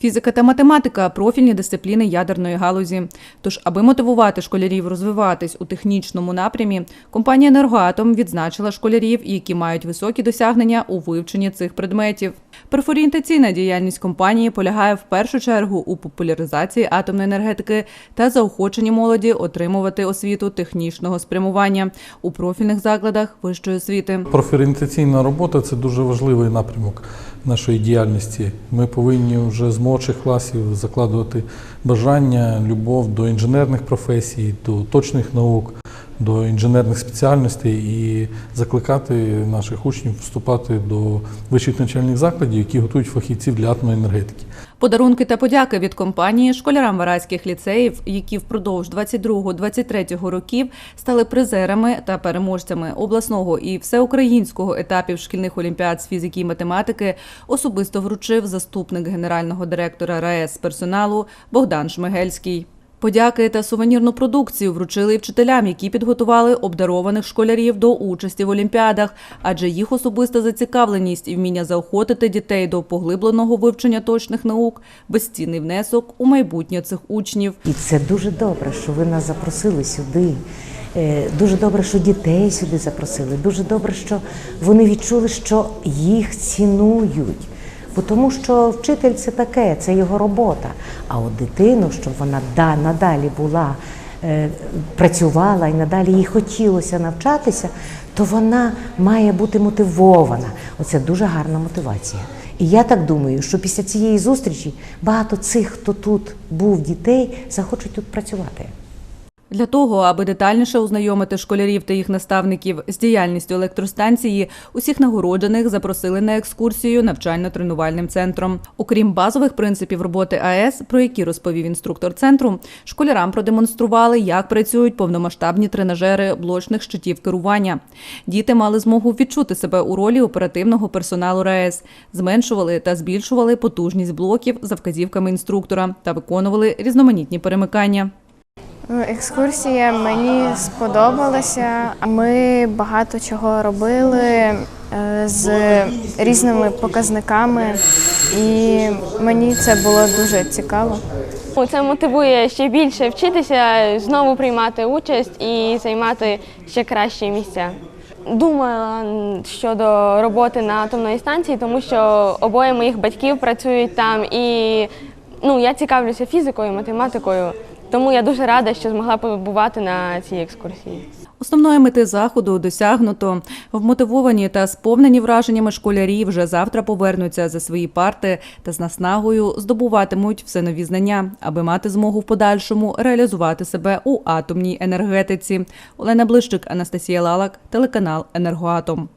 Фізика та математика профільні дисципліни ядерної галузі. Тож, аби мотивувати школярів розвиватись у технічному напрямі, компанія «Енергоатом» відзначила школярів, які мають високі досягнення у вивченні цих предметів. Перфорієнтаційна діяльність компанії полягає в першу чергу у популяризації атомної енергетики та заохоченні молоді отримувати освіту технічного спрямування у профільних закладах вищої освіти. Профорієнтаційна робота це дуже важливий напрямок нашої діяльності. Ми повинні вже з молодших класів закладувати бажання, любов до інженерних професій, до точних наук, до інженерних спеціальностей і закликати наших учнів вступати до вищих навчальних закладів, які готують фахівців для атомної енергетики. Подарунки та подяки від компанії школярам вараських ліцеїв, які впродовж 22-23 років стали призерами та переможцями обласного і всеукраїнського етапів шкільних олімпіад з фізики і математики, особисто вручив заступник генерального директора РаЕС персоналу Богдан Шмигельський. Подяки та сувенірну продукцію вручили вчителям, які підготували обдарованих школярів до участі в олімпіадах, адже їх особиста зацікавленість і вміння заохотити дітей до поглибленого вивчення точних наук безцінний внесок у майбутнє цих учнів. І це дуже добре, що ви нас запросили сюди. Е, Дуже добре, що дітей сюди запросили. Дуже добре, що вони відчули, що їх цінують. Бо тому що вчитель це таке, це його робота. А от дитину, щоб вона да, надалі була, е, працювала і надалі їй хотілося навчатися, то вона має бути мотивована. Оце дуже гарна мотивація. І я так думаю, що після цієї зустрічі багато цих, хто тут був дітей, захочуть тут працювати. Для того, аби детальніше ознайомити школярів та їх наставників з діяльністю електростанції, усіх нагороджених запросили на екскурсію навчально-тренувальним центром. Окрім базових принципів роботи АЕС, про які розповів інструктор центру, школярам продемонстрували, як працюють повномасштабні тренажери блочних щитів керування. Діти мали змогу відчути себе у ролі оперативного персоналу РаЕС, зменшували та збільшували потужність блоків за вказівками інструктора та виконували різноманітні перемикання. Екскурсія мені сподобалася. Ми багато чого робили е, з різними показниками, і мені це було дуже цікаво. Це мотивує ще більше вчитися, знову приймати участь і займати ще кращі місця. Думала щодо роботи на атомній станції, тому що обоє моїх батьків працюють там, і ну, я цікавлюся фізикою, математикою, тому я дуже рада, що змогла побувати на цій екскурсії. Основної мети заходу досягнуто. Вмотивовані та сповнені враженнями школярі вже завтра повернуться за свої парти та з наснагою здобуватимуть все нові знання, аби мати змогу в подальшому реалізувати себе у атомній енергетиці. Олена Блищик, Анастасія Лалак, телеканал Енергоатом.